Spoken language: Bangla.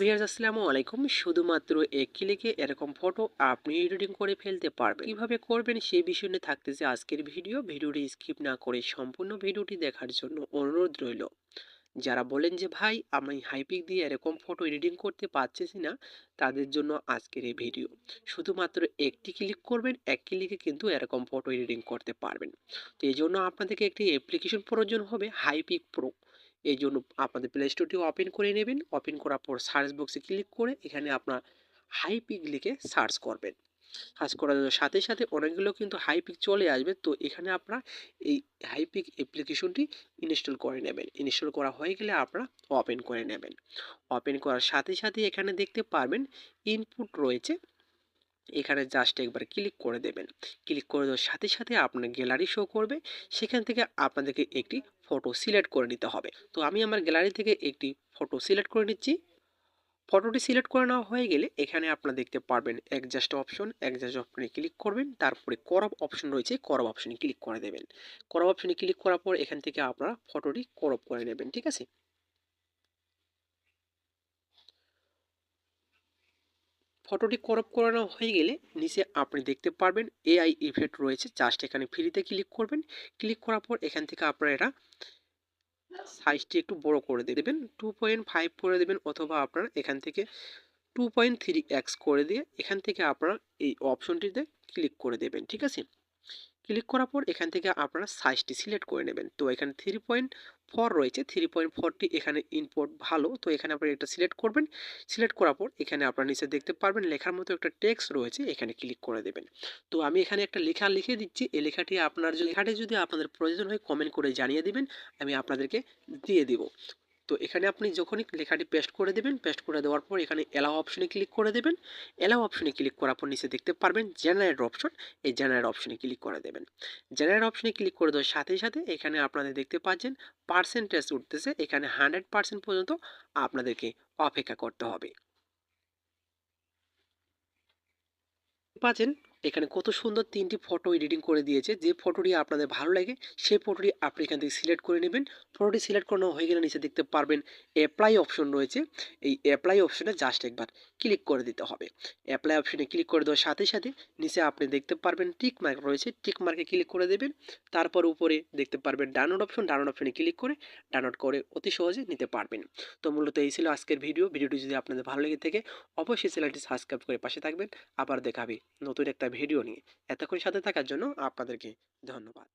ভিয়ার্স আসসালামু আলাইকুম। শুধুমাত্র এক ক্লিকে এরকম ফটো আপনি এডিটিং করে ফেলতে পারবেন। কীভাবে করবেন সেই বিষয় নিয়ে থাকতেছে আজকের ভিডিও ভিডিওটি স্কিপ না করে সম্পূর্ণ ভিডিওটি দেখার জন্য অনুরোধ রইল। যারা বলেন যে, ভাই, আমি হাইপিক দিয়ে এরকম ফটো এডিটিং করতে পারতেছি না, তাদের জন্য আজকের এই ভিডিও শুধুমাত্র একটি ক্লিক করবেন এক ক্লিকে কিন্তু এরকম ফটো এডিটিং করতে পারবেন। তো এই জন্য আপনাদেরকে একটি অ্যাপ্লিকেশন প্রয়োজন হবে হাইপিক প্রো এই জন্য আপনাদের প্লে স্টোরটি ওপেন করে নেবেন। ওপেন করার পর সার্চ বক্সে ক্লিক করে এখানে আপনার হাই পিক লিখে সার্চ করবেন। সার্চ করার সাথে সাথে অনেকগুলো কিন্তু হাই পিক চলে আসবে। তো এখানে আপনারা এই হাই পিক অ্যাপ্লিকেশনটি ইনস্টল করে নেবেন। ইনস্টল করা হয়ে গেলে আপনারা ওপেন করে নেবেন। ওপেন করার সাথে সাথে এখানে দেখতে পারবেন ইনপুট রয়েছে। এখানে জাস্ট একবার ক্লিক করে দেবেন। ক্লিক করে দেওয়ার সাথে সাথে আপনার গ্যালারি শো করবে। সেখান থেকে আপনাদেরকে একটি ফটো সিলেক্ট করে নিতে হবে। তো আমি আমার গ্যালারি থেকে একটি ফটো সিলেক্ট করে নিচ্ছি। ফটোটি সিলেক্ট করে নেওয়া হয়ে গেলে এখানে আপনারা দেখতে পারবেন একজাস্ট অপশন একজাস্ট অপশনে ক্লিক করবেন। তারপরে করব অপশন রয়েছে। করব অপশনে ক্লিক করে দেবেন। করব অপশনে ক্লিক করার পর এখান থেকে আপনারা ফটোটি করব করে নেবেন, ঠিক আছে? ফটোটি করপ করানো হয়ে গেলে নিচে আপনি দেখতে পারবেন এআই ইফেক্ট রয়েছে। জাস্ট এখানে ফ্রিতে ক্লিক করবেন। ক্লিক করার পর এখান থেকে আপনারা এটা সাইজটি একটু বড় করে দেবেন। টু পয়েন্ট ফাইভ করে দেবেন অথবা আপনারা এখান থেকে টু পয়েন্ট থ্রি এক্স করে দিয়ে এখান থেকে আপনারা এই অপশনটিতে ক্লিক করে দেবেন, ঠিক আছে? ক্লিক করার পর এখান থেকে আপনারা সাইজটি সিলেক্ট করে নেবেন। তো এখানে থ্রি পয়েন্ট ফোর রয়েছে থ্রি পয়েন্ট ফোরটি এখানে ইনপোর্ট ভালো। তো এখানে আপনি এটা সিলেক্ট করবেন। সিলেক্ট করার পর এখানে আপনার নিচে দেখতে পারবেন লেখার মতো একটা টেক্সট রয়েছে, এখানে ক্লিক করে দেবেন। তো আমি এখানে একটা লেখা লিখে দিচ্ছি। এই লেখাটি আপনার লেখাটি যদি আপনাদের প্রয়োজন হয় কমেন্ট করে জানিয়ে দিবেন, আমি আপনাদেরকে দিয়ে দিব। তো এখানে আপনি যখনই লেখাটি পেস্ট করে দেবেন পেস্ট করে দেওয়ার পর এখানে এলাও অপশনে ক্লিক করে দেবেন। এলাও অপশনে ক্লিক করার পর নিচে দেখতে পারবেন জেনারেট অপশন এই জেনারেট অপশনে ক্লিক করে দেবেন। জেনারেট অপশনে ক্লিক করে দেওয়ার সাথে সাথে এখানে আপনাদের দেখতে পাচ্ছেন পার্সেন্টেজ উঠতেছে। এখানে হান্ড্রেড পার্সেন্ট পর্যন্ত আপনাদেরকে অপেক্ষা করতে হবে। পাচ্ছেন এখানে কত সুন্দর তিনটি ফটো এডিটিং করে দিয়েছে। যে ফটোটি আপনাদের ভালো লাগে, সেই ফটোটি আপনি এখান থেকে সিলেক্ট করে নেবেন। ফটোটি সিলেক্ট করানো হয়ে গেলে নিচে দেখতে পারবেন অ্যাপ্লাই অপশন রয়েছে। এই অ্যাপ্লাই অপশনে জাস্ট একবার ক্লিক করে দিতে হবে। অ্যাপ্লাই অপশনে ক্লিক করে দেওয়ার সাথে সাথে নিচে আপনি দেখতে পারবেন টিক মার্ক রয়েছে। টিক মার্কে ক্লিক করে দেবেন। তারপর উপরে দেখতে পারবেন ডাউনলোড অপশন ডাউনলোড অপশনে ক্লিক করে ডাউনলোড করে অতি সহজে নিতে পারবেন। তো মূলত এই ছিল আজকের ভিডিও ভিডিওটি যদি আপনাদের ভালো লেগে থাকে, অবশ্যই চ্যানেলটি সাবস্ক্রাইব করে পাশে থাকবেন। আবার দেখাবে নতুন একটা ভিডিও নিয়ে। এতক্ষণ সাথে থাকার জন্য আপনাদেরকে ধন্যবাদ।